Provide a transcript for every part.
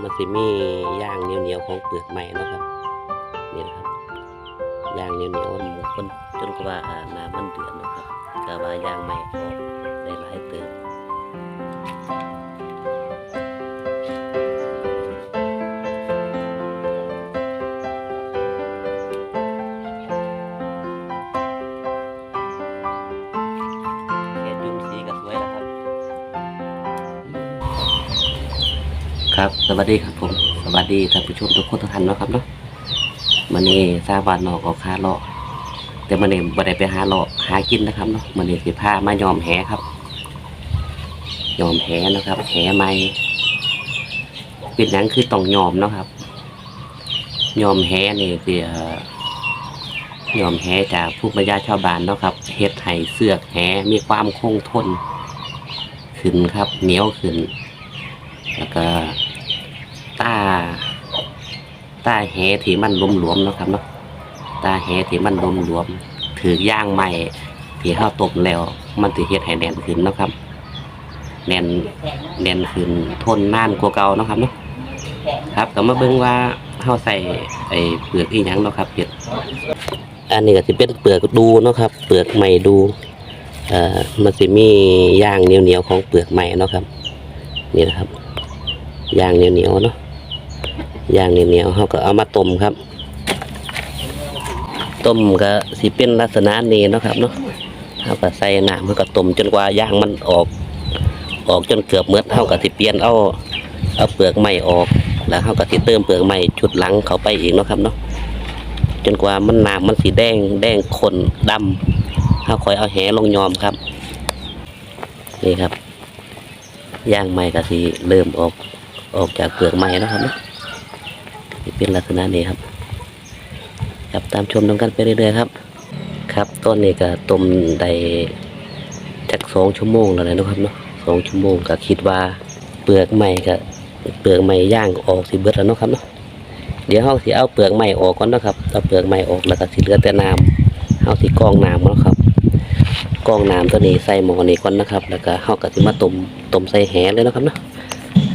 มันจะมีย่างเหนียวๆของเปลือกไม้นะครับ นี่นะครับย่างเหนียวๆหมูคนจนกว่าอ่าน้ำมันเดือดนะครับก็ว่าย่างไม้ออกได้หลายเติม ครับ สวัสดีครับผม สวัสดีท่านผู้ชมทุกคนทุกท่านนะครับเนาะมันนี้ทราบว่านอกออกคาเลาะแต่มันนี้บ่ได้ไปหาเลาะหากินนะครับเนาะมันนี้สิพามายอมแหครับ ยอมแหนะครับ แหไม้เป็นหยังคือต้องยอมนะครับ ยอมแหนี่คือยอมแหจากผู้ปัญญาชาวบ้านเนาะครับเฮ็ดให้เสือกแหมีความคงทน ขึ้นครับเหนียวขึ้น แล้วก็ ตา ตาแหที่มันหลวมๆเนะครับเนาะตาแหที่มันหลวมๆถือย่างใหม่ที่ข้าวตบแล้ว มันสิเฮ็ดให้แน่นขึ้นนะครับแน่นแน่นขึ้นทนนานกว่าเก่าเนาะครับเนาะครับก็มาเบิ่งว่าเฮาใส่ไอ้เปลือกอีหยังเนาะครับเปลือกอันนี้ก็สิเป็นเปลือกดูเนาะครับ เปลือกใหม่ดูเอ่อมันสิมีย่างเหนียวๆของเปลือกใหม่เนาะครับ นี่นะครับย่างเหนียวๆเนาะ ย่างเหนียวๆเขาก็เอามาต้มครับต้มก็สิเป็นลักษณะนี้นะครับเนาะเขาก็ใส่น้ำเขาก็ต้มจนกว่าย่างมันออก ออกจนเกือบเมือดเขาก็สิเปลี่ยนเอาเอาเปลือกใหม่ออก แล้วเขาก็สิเติมเปลือกใหม่ชุดหลังเขาไปอีกนะครับเนาะจนกว่ามันน้ำมันสีแดงแดงข้นดำเขาคอยเอาแหลงยอมครับนี่ครับย่างใหม่ก็สิเริ่มออกออกจากเปลือกใหม่แล้วครับเนาะ เป็นลักษณะนี้ครับครับตามชมน้ำกันไปเรื่อยๆครับ ครับต้นนี้ก็ต้มได้จากสองชั่วโมงแล้วนะครับเนาะสองชั่วโมงก็คิดว่าเปลือกใหม่ก็เปลือกใหม่ย่างออกสิเบิดแล้วเนาะครับเนาะเดี๋ยวเราสิเอาเปลือกใหม่ออกก่อนนะครับเอาเปลือกใหม่ออกแล้วก็สิเหลือแต่น้ำเอาสิกองน้ำเนาะครับกองน้ำตัวนี้ใส่หม้อนี้ก่อนนะครับ แล้วก็เฮาก็สิมาต้มต้มใส่แหเลยนะครับเนาะ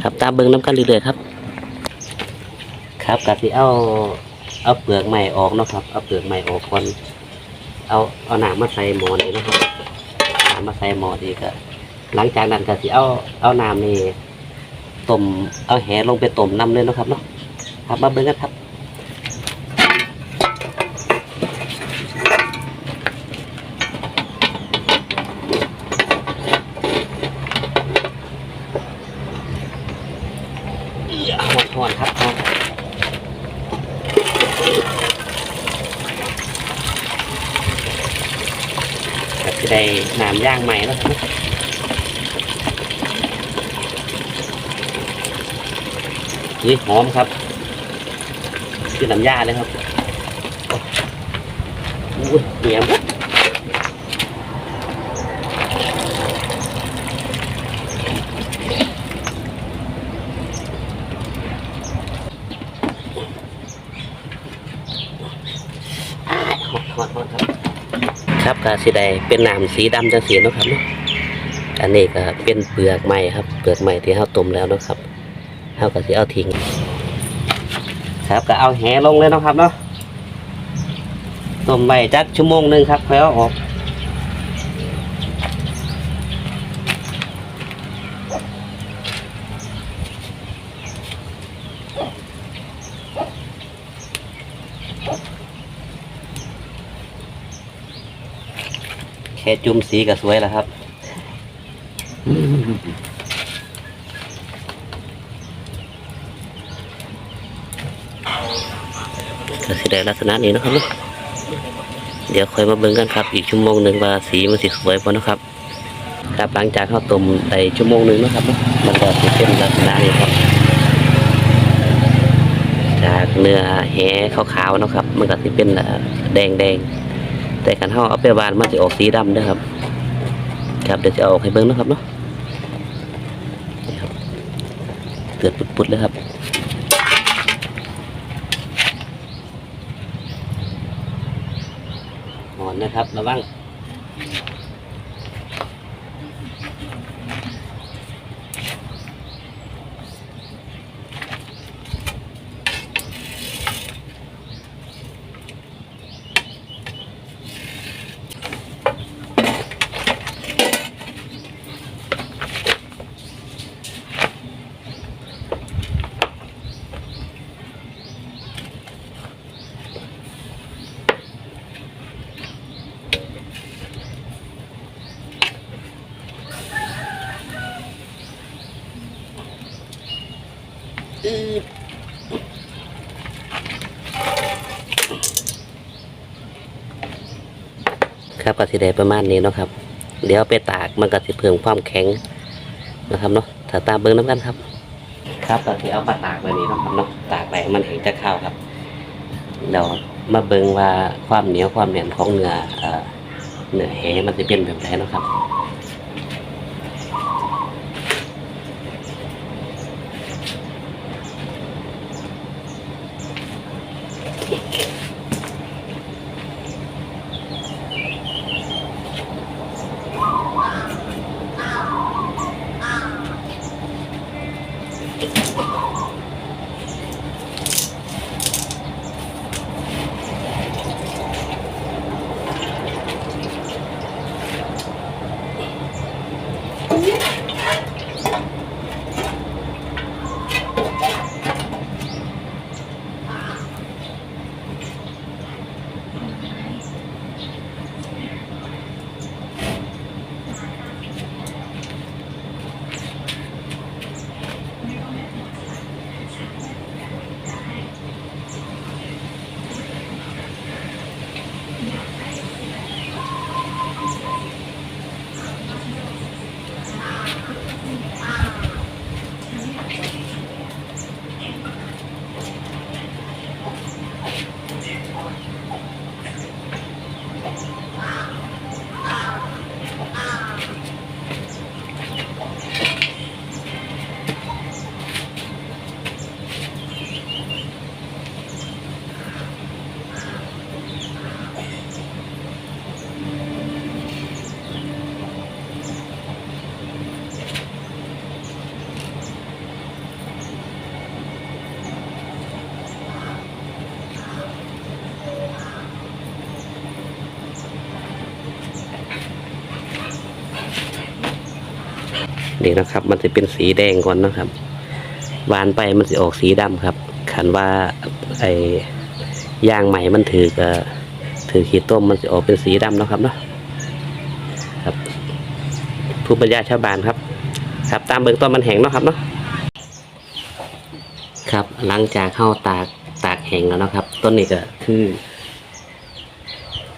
ครับตามเบิ่งน้ำกันเรื่อยๆครับ ครับกะสิเอาเอาเปลือกใหม่ออกเนาะครับ เอาเปลือกใหม่ออกก่อนเอาเอาน้ำมาใส่หมอนี่นะครับน้ำมาใส่หมอนี่ก็หลังจากนั้นก็สิเอาเอาน้ำนี่ต้มเอาแหลงไปต้มน้ำเลยนะครับเนาะครับมาเบิ่งกันครับ หดหอนครับหอน ครับจะได้น้ำย่างใหม่แล้วครับนี่หอมครับคือน้ำยาเลยครับอุ้ยเหนียว หอดหอดหอดครับ ครับก็สีใดเป็นน้ำสีดำจังสีนะครับเนาะอันนี้ก็เป็นเปลือกไม้ครับ เปลือกไม้ที่เขาต้มแล้วนะครับเขาก็สีเอาทิ้งครับก็เอาแหลงเลยนะครับเนาะต้มไว้จักชั่วโมงหนึ่งครับแล้วออก ค่จุ่มสีก็สวยแล้วครับก็สิได้ลักษณะนี้นะครับเนาะเดี๋ยวค่อยมาเบิ่งกันครับ อีกชั่วโมงหนึ่งว่าสีมันสิสวยพอนะครับครับหลังจากข้าวต้มได้ชั่วโมงหนึ่งนะครับเนาะมันก็สิเป็นลักษณะนี้ครับ จากเนื้อแหขาวๆนะครับ มันก็สิเป็นแดงๆ แต่กันเฮาเอาไปวานมันจะออกสีดำเด้ครับ ครับเดี๋ยวจะเอาออกให้เบิ้งนะครับเนาะครับเดือดปุดๆเลยครับหอนนะครับระวัง อืดครับก็สิได้ประมาณนี้เนาะครับ เดี๋ยวไปตากมันก็สิเพิ่มความแข็งนะครับเนาะถ้าตามเบิ้งน้ำกันครับ ครับก็สิเอามาตากไว้นี้นะครับเนาะตากไปให้มันแห้งจะข้าวครับเดี๋ยวมาเบิ้งว่าความเหนียวความแน่นของเนื้อเอ่อเนื้อแหมันจะเป็นแบบไหนนะครับ นี่นะครับ มันจะเป็นสีแดงก่อนนะครับหวานไปมันจะออกสีดำครับขันว่าไอ้ยางใหม่มันถือกับถือขีดต้มมันจะออกเป็นสีดำนะครับเนาะครับผู้บรรยายชาวบ้านครับ ครับตามเบื้องต้นมันแห้งเนาะครับเนาะครับ หลังจากเข้าตากตากแห้งแล้วนะครับ ต้นนี้ก็คือ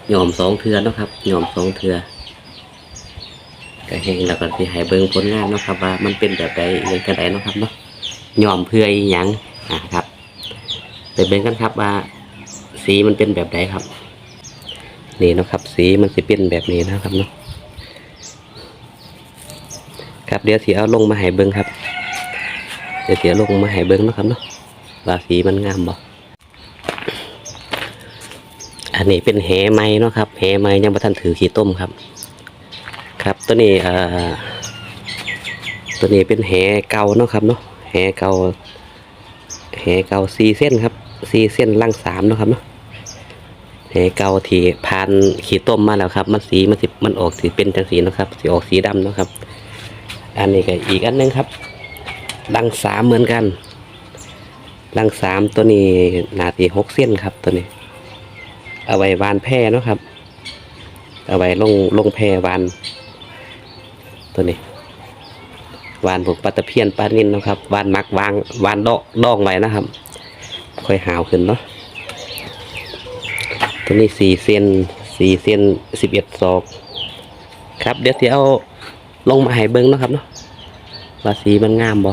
หย่อมสองเทือเนะครับหย่อมสองเทือ ก็เฮงแล้วก็สิให้เบิ่งผลงานเนาะครับว่ามันเป็นแบบใดอยังกระไดเนาะครับเนาะยอมเพื่ออีหยังอ่าครับไปเบิ่งกันครับว่า สีมันเป็นแบบใดครับนี่นะครับ สีมันสิเป็นแบบนี้นะครับเนาะครับเดี๋ยวสีเอาลงมาให้เบิ่งครับ เดี๋ยวสีเอาลงมาให้เบิ่งนะครับเนาะว่าสีมันงามบ่อันนี้เป็นแหไม้เนาะครับแหไม้ยังบ่ทันถือขี้ต้มครับ ครับตัวนี้อ่อตัวนี้เป็นแหเก่าเนาะครับเนาะแหเก่าแหเก่าสี่เส้นครับสี่เส้นล่างสามเนาะครับเนาะแหเก่าที่ผ่านขีดต้มมาแล้วครับ มันสีมันสิมันออกสีเป็นจังสีนะครับสีออกสีดำเนาะครับ อันนี้ก็อีกอันหนึงครับลังสามเหมือนกันลังสามตัวนี้หนาสีหกเส้นครับตัวนี้ เอาไว้วานแพร่เนาะครับ เอาไว้ลงลงแพรวาน ตัวนี้วานพวกปลาตะเพียนปลานินนะครับวานมักวางวานดอกดองไว้นะครับ ค่อยหาวขึ้นเนาะตัวนี้สี่เซนสี่เซนสิบเอ็ดศอกครับ เดี๋ยวสิเอาลงมาให้เบิ้งนะครับเนาะว่าสีมันงามบ่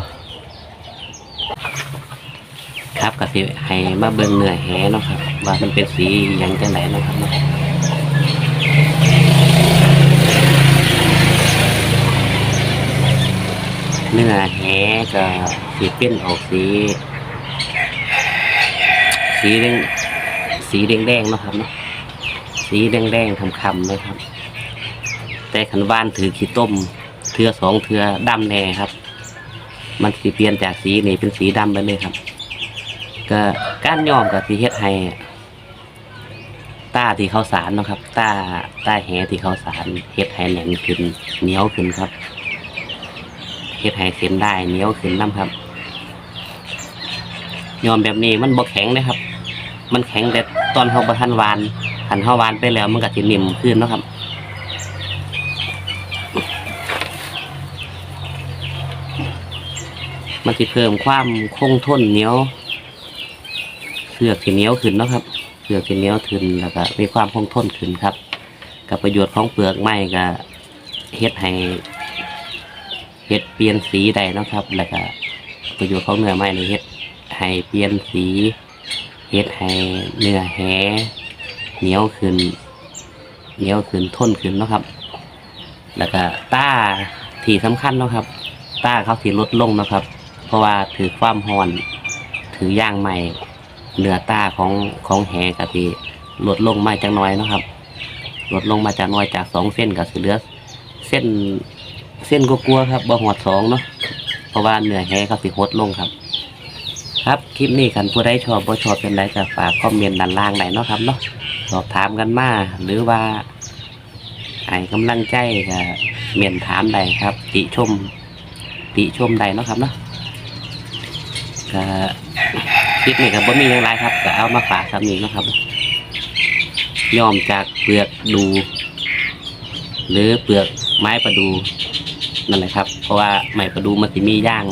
ครับก็สิให้มาเบิ้งเนื้อแหเนาะครับ ว่ามันเป็นสีหยังจังไหนนะครับเนาะ เนื้อแหก็สีเป็นออกสีสีแดงสีแดงแดงๆนะครับเนาะสีแดงแดงๆคำๆเลยครับ แต่ขันว่านถือขี้ต้มเทือสองเทือดำแน่ครับ มันสีเปลี่ยนจากสีนี่เป็นสีดำไปเลยครับ ก็กานย้อมกับสีเฮ็ดให้ตาที่เขาสารนะครับตาตาแหที่เขาสารเฮ็ดให้แหน่นขึ้นเหนียวขึ้นครับ เฮ็ดให้เส้นได้เหนียวขึ้นน้ำครับยอมแบบนี้มันบ่แข็งเลยครับ มันแข็งแต่ตอนเขาประทันวานหันเขาวานไปแล้วมันก็สินิ่มขึ้นนะครับมันจะเพิ่มความคงทนเหนียวเสือกที่เหนียวขึ้นนะครับเสือกที่เหนียวขึ้นแล้วก็มีความคงทนขึ้นครับ กับประโยชน์ของเปลือกไม้ก็เฮ็ดให้ เฮ็ดเปลี่ยนสีได้นะครับ แล้วก็ประโยชน์ของเนื้อไม้นี่เฮ็ดให้เปลี่ยนสีเฮ็ดให้เนื้อแหเหนียวขึ้น เหนียวขึ้นทนขึ้นนะครับ แล้วก็ต้าที่สำคัญนะครับต้าเขาสีลดลงนะครับ เพราะว่าถือความร้อนถือย่างใหม่เนื้อต้าของของแหกะทิลดลงมาจากน้อยนะครับ ลดลงมาจากน้อยจากสองเส้นกับเหลือเส้น เส้นกลัวครับบ่หอดสองเนาะเพราะว่าเหนื้อยแหเขาสิหดลงครับ ครับคลิปนี้คันผู้ใดชอบบ่ชอบเป็นไรก็ฝากคอมเมนต์ด้านล่างได้เนาะครับเนาะสอบถามกันมาหรือว่าให้กำลังใจกับเมียนถามใดครับ ติชม ติชมใดเนาะครับเนาะก็คลิปนี้ก็บ่มีอย่างไรครับก็เอามาฝากครับนี้เนาะครับยอมจากเปลือกดู หรือเปลือกไม้ประดู นั่นแหละครับ เพราะว่าไม้ประดูมันสิมีย่าง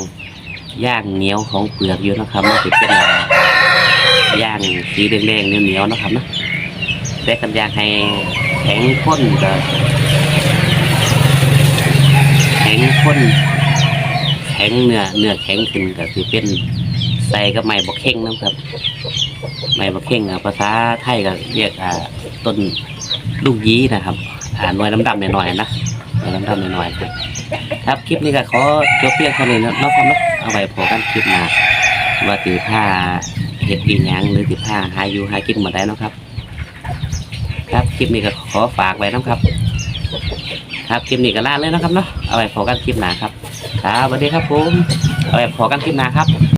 ย่างเหนียวของเปลือกอยู่นะครับมันสิเป็นย่างสีแดงๆเหนียวๆนะครับนะแต่กันอยากให้แข็งข้นก็แข็งข้นแข็งเนื้อเนื้อแข็งขึ้นก็คือเป็นใส่กับไม้บกเข่งนะครับไม้บกเข่งภาษาไทยก็เรียกต้นลูกยีนะครับอ่าหน่วยดำๆหน่อยๆนะ หน่วดำๆหน่อยๆครับครับคลิปนี้ก็ขอจบเพียงเท่านี้นะเนาะครับเนาะเอาไว้พอกันคลิปหน้าว่าถือผ้าเห็ดอีหยังหรือถือผ้าหาอยู่หากินหมดได้นะครับ ครับคลิปนี้ก็ขอฝากไว้นะครับ ครับคลิปนี้ก็ลาเลยนะครับเนาะเอาไว้พอกันคลิปหน้าครับครับสวัสดีครับผมเอาไว้พอกันคลิปหน้าครับ